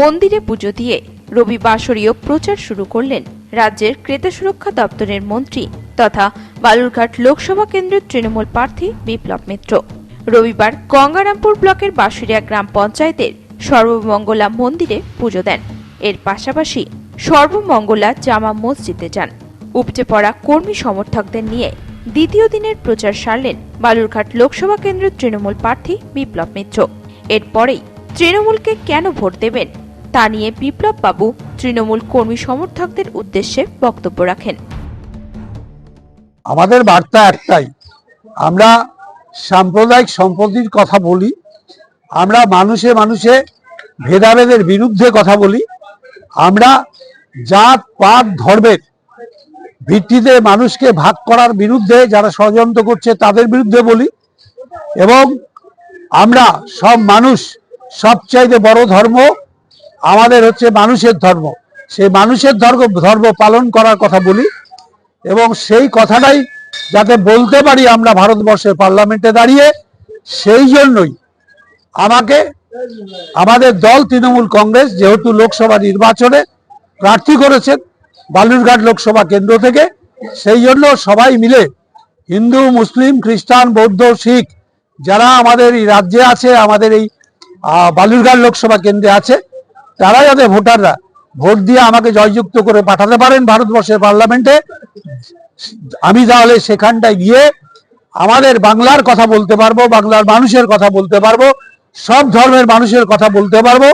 মন্দিরে পুজো দিয়ে রবিবাসরীয় প্রচার শুরু করলেন রাজ্যের ক্রেতা সুরক্ষা দপ্তরের মন্ত্রী তথা বালুরঘাট লোকসভা কেন্দ্রের তৃণমূল প্রার্থী বিপ্লব মিত্র। রবিবার গঙ্গারামপুর ব্লকের বাঁশুরিয়া গ্রাম পঞ্চায়েতের সর্বমঙ্গলা মন্দিরে পুজো দেন। এর পাশাপাশি সর্বমঙ্গলা জামা মসজিদে যান। উপচে পড়া কর্মী সমর্থকদের নিয়ে দ্বিতীয় দিনের প্রচার সারলেন বালুরঘাট লোকসভা কেন্দ্রের তৃণমূল প্রার্থী বিপ্লব মিত্র। এরপরেই তৃণমূলকে কেন ভোট দেবেন তা নিয়ে বিপ্লব বাবু তৃণমূল কর্মী সমর্থকদের উদ্দেশ্যে বক্তব্য রাখেন। আমাদের বার্তা একটাই, আমরা সাম্প্রদায়িক সম্পত্তির কথা বলি, আমরা মানুষে মানুষে ভেদাভেদের বিরুদ্ধে কথা বলি, আমরা জাত, পাত, ধর্মের ভিত্তিতে মানুষকে ভাগ করার বিরুদ্ধে যারা ষড়যন্ত্র করছে তাদের বিরুদ্ধে বলি এবং আমরা সব মানুষ সবচাইতে বড় ধর্ম আমাদের হচ্ছে মানুষের ধর্ম। সেই মানুষের ধর্ম ধর্ম পালন করার কথা বলি এবং সেই কথাটাই যাতে বলতে পারি আমরা ভারতবর্ষের পার্লামেন্টে দাঁড়িয়ে, সেই জন্যই আমাকে, আমাদের দল তৃণমূল কংগ্রেস যেহেতু লোকসভা নির্বাচনে প্রার্থী করেছেন বালুরঘাট লোকসভা কেন্দ্র থেকে, সেই জন্য সবাই মিলে হিন্দু, মুসলিম, খ্রিস্টান, বৌদ্ধ, শিখ যারা আমাদের এই রাজ্যে আছে, আমাদের এই বালুরঘাট লোকসভা কেন্দ্রে আছে তারা যাতে ভোটাররা। ভোট দিয়ে আমাকে জয়যুক্ত করে পাঠাতে পারেন ভারতবর্ষের পার্লামেন্টে। আমি তাহলে সেখানটায় গিয়ে আমাদের বাংলার কথা বলতে পারব, বাংলার মানুষের কথা বলতে পারব, সব ধর্মের মানুষের কথা বলতে পারব,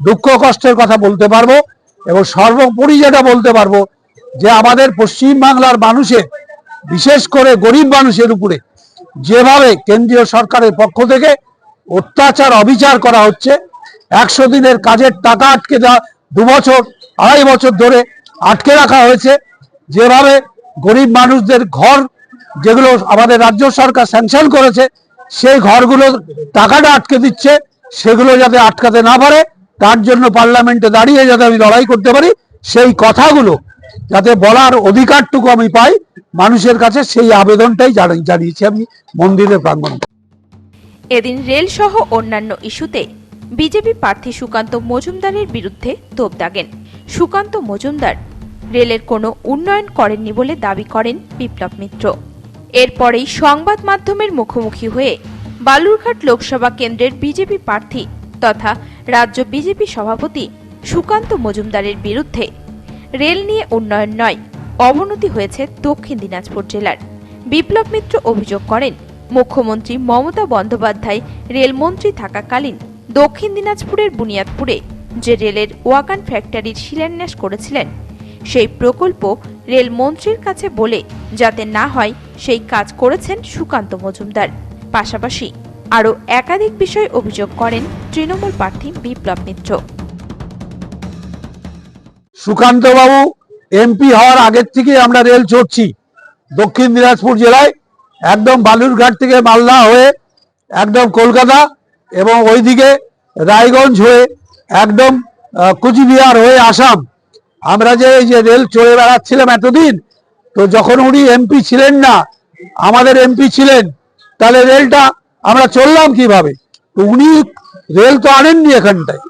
দুঃখ কষ্টের কথা বলতে পারব এবং সর্বোপরি যেটা বলতে পারব যে আমাদের পশ্চিম বাংলার মানুষের বিশেষ করে গরিব মানুষের উপরে, যেভাবে কেন্দ্রীয় সরকারের পক্ষ থেকে অত্যাচার, অবিচার করা হচ্ছে একশো দিনের কাজের টাকা আটকে দেওয়া দু বছর, আড়াই বছর ধরে আটকে রাখা হয়েছে। যেভাবে গরিব মানুষদের ঘর যেগুলো আমাদের রাজ্য সরকার স্যাংশন করেছে, সেই ঘরগুলো টাকাটা আটকে দিচ্ছে। সেগুলো যাতে আটকাতে না পারে, তার জন্য পার্লামেন্টে দাঁড়িয়ে যাতে আমি লড়াই করতে পারি, সেই কথাগুলো যাতে বলার অধিকারটুকু আমি পাই, মানুষের কাছে সেই আবেদনটাই জানি- জানিয়েছি আমি মন্দিরের প্রাঙ্গণে। এদিন রেল সহ অন্যান্য ইস্যুতে বিজেপি প্রার্থী সুকান্ত মজুমদারের বিরুদ্ধে তোপ দাগেন। সুকান্ত মজুমদার রেলের কোনো উন্নয়ন করেননি বলে দাবি করেন বিপ্লব মিত্র। এরপরেই সংবাদ মাধ্যমের মুখোমুখি হয়ে বালুরঘাট লোকসভা কেন্দ্রের বিজেপি প্রার্থী তথা রাজ্য বিজেপি সভাপতি সুকান্ত মজুমদারের বিরুদ্ধে রেল নিয়ে উন্নয়ন নয়, অবনতি হয়েছে দক্ষিণ দিনাজপুর জেলার। বিপ্লব মিত্র অভিযোগ করেন, মুখ্যমন্ত্রী মমতা বন্দ্যোপাধ্যায় রেলমন্ত্রী থাকাকালীন দক্ষিণ দিনাজপুরের বুনিয়াদপুরে, যে রেলের ওয়াগান ফ্যাক্টরির শিলান্যাস করেছিলেন, সেই প্রকল্প রেলমন্ত্রীর কাছে বলে যাতে না হয় সেই কাজ করেছেন সুকান্ত মজুমদার। পাশাপাশি আরও একাধিক বিষয় অভিযোগ করেন তৃণমূল প্রার্থী বিপ্লব মিত্র। সুকান্ত বাবু এমপি হওয়ার আগের থেকে আমরা রেল চড়ছি। দক্ষিণ দিনাজপুর জেলায় একদম বালুরঘাট থেকে মালদা হয়ে একদম কলকাতা এবং ওইদিকে রায়গঞ্জ হয়ে একদম কুচবিহার হয়ে আসাম। আমরা যে এই যে রেল চড়ে বেড়াচ্ছিলাম এতদিন, তো যখন উনি এমপি ছিলেন না, আমাদের এমপি ছিলেন, তাহলে রেলটা আমরা চললাম কীভাবে? তো উনি রেল তো আনেননি এখানটায়।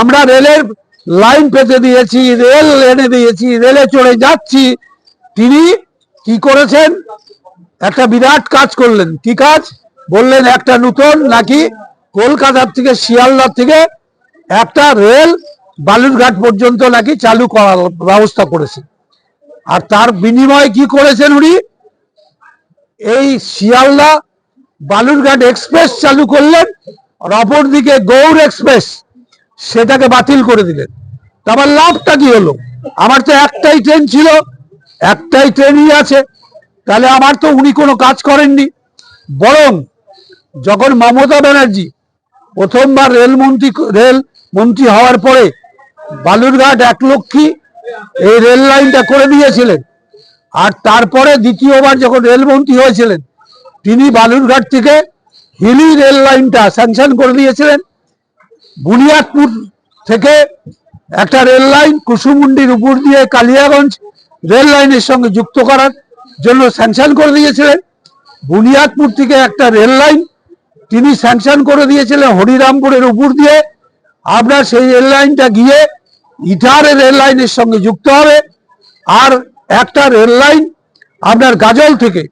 আমরা রেলের লাইন পেতে দিয়েছি, রেল এনে দিয়েছি, রেলে চড়ে যাচ্ছি। তিনি কি করেছেন? একটা বিরাট কাজ করলেন। কি কাজ? বললেন, একটা নতুন নাকি কলকাতার থেকে শিয়ালদার থেকে একটা রেল বালুরঘাট পর্যন্ত নাকি চালু করার ব্যবস্থা করেছেন আর তার বিনিময়ে কি করেছেন উনি? এই শিয়ালদা বালুরঘাট এক্সপ্রেস চালু করলেন আর অপরদিকে গৌড় এক্সপ্রেস, সেটাকে বাতিল করে দিলেন। তারপর লাভটা কি হলো? আমার তো একটাই ট্রেন ছিল, একটাই ট্রেনই আছে। তাহলে আমার তো উনি কোনো কাজ করেননি। বরং যখন মমতা ব্যানার্জি প্রথমবার রেলমন্ত্রী রেল মন্ত্রী হওয়ার পরে বালুরঘাট এক লক্ষী এই রেল লাইনটা করে দিয়েছিলেন। আর তারপরে দ্বিতীয়বার যখন রেলমন্ত্রী হয়েছিলেন, তিনি বালুরঘাট থেকে হিলি রেল লাইনটা স্যাংশন করে দিয়েছিলেন। বুনিয়াদপুর থেকে একটা রেল লাইন কুসুমুন্ডির উপর দিয়ে কালিয়াগঞ্জ রেল লাইনের সঙ্গে যুক্ত করার জন্য স্যাংশন করে দিয়েছিলেন। বুনিয়াদপুর থেকে একটা রেল লাইন তিনি স্যাংশন করে দিয়েছিলেন হরিরামপুরের উপর দিয়ে। আপনার সেই রেল লাইনটা গিয়ে ইটারের রেল লাইনের সঙ্গে যুক্ত হবে। আর একটা রেল লাইন আপনার গাজল থেকে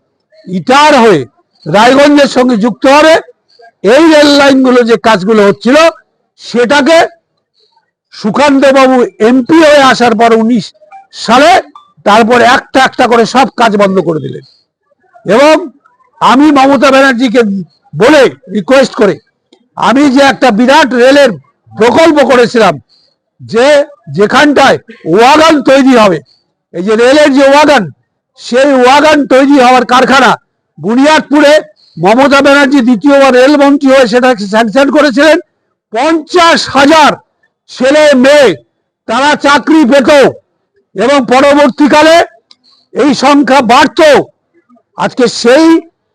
ইটার হয়ে রায়গঞ্জের সঙ্গে যুক্ত হবে। এই রেল লাইনগুলো যে কাজগুলো হচ্ছিল, সেটাকে সুকান্তবাবু এমপি হয়ে আসার পর উনিশ সালে তারপর একটা একটা করে সব কাজ বন্ধ করে দিলেন। এবং আমি মমতা ব্যানার্জিকে বলে রিকোয়েস্ট করে। আমি যে একটা বিরাট রেলের প্রকল্প করেছিলাম, যে যেখানটায় ওয়াগান তৈরি হবে, এই যে রেলের যে ওয়াগান, সেই ওয়াগান তৈরি হওয়ার কারখানা বুনিয়াদপুরে মমতা ব্যানার্জি দ্বিতীয়বার রেলমন্ত্রী হয়ে সেটাকে স্যাংশন করেছিলেন। পঞ্চাশ হাজার ছেলে মেয়ে তারা চাকরি পেত এবং পরবর্তীকালে এই সংখ্যা বাড়তো। আজকে সেই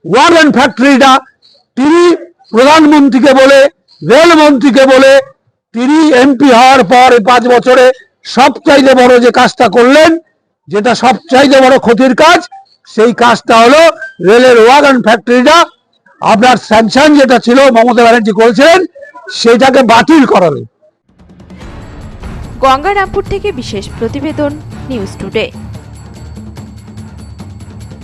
ওয়াগন ফ্যাক্টরিটা তিনি প্রধানমন্ত্রীকে বলে, রেলমন্ত্রীকে বলে, তিনি এমপি হওয়ার পর পাঁচ বছরে সবচাইতে বড় যে কাজটা করলেন, যেটা সবচাইতে বড় ক্ষতির কাজ, সেই কাজটা হলো রেলের ওয়াগন ফ্যাক্টরিটা, আপনার স্যামসাং যেটা ছিল, মমতা ব্যানার্জি করেছিলেন, সেটাকে বাতিল করাবে। গঙ্গারামপুর থেকে বিশেষ প্রতিবেদন, নিউজ টুডে।